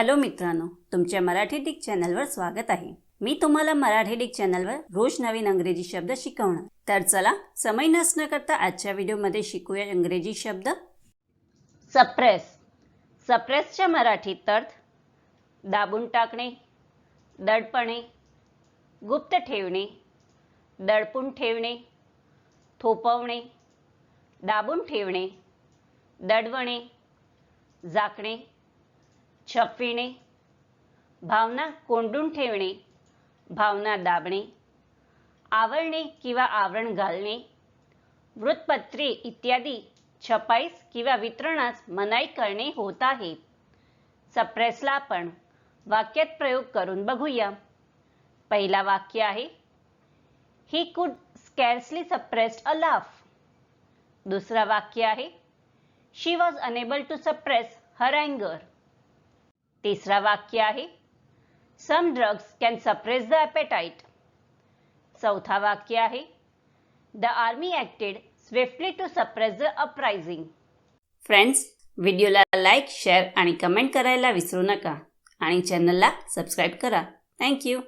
Hello मित्रांनो तुमच्या Marathi Dick चॅनलवर स्वागत आहे. मी तुम्हाला मराठी डिक चॅनलवर रोज नवीन अंग्रेजी शब्द शिकवणार. तर चला समय नसणं करता आजच्या व्हिडिओमध्ये शिकूया इंग्रजी शब्द. सप्रेस. सप्रेसच्या मराठीत अर्थ दाबून टाकणे दडपणे गुप्त ठेवणे दडपून ठेवणे थोपवणे दाबून ठेवणे दडवणे झाकणे छपविणे भावना कोंडून ठेवणे. भावना दाबणे. आवळणे किंवा आवरण घालणे. वृत्तपत्रे इत्यादी छपाईस किंवा वितरणास मनाई करणे होत आहे. सप्रेसला आपण वाक्यात प्रयोग करून बघूया. पहिला वाक्य आहे. He could स्कॅर्सली suppressed a laugh दुसरा वाक्य आहे. She was unable to suppress her अँगर तिसरा वाक्य आहे some drugs can suppress the appetite चौथा वाक्य आहे the army acted swiftly to suppress the uprising friends व्हिडिओला लाईक शेअर आणि कमेंट करायला विसरू नका आणि चॅनलला सबस्क्राईब करा. थँक्यू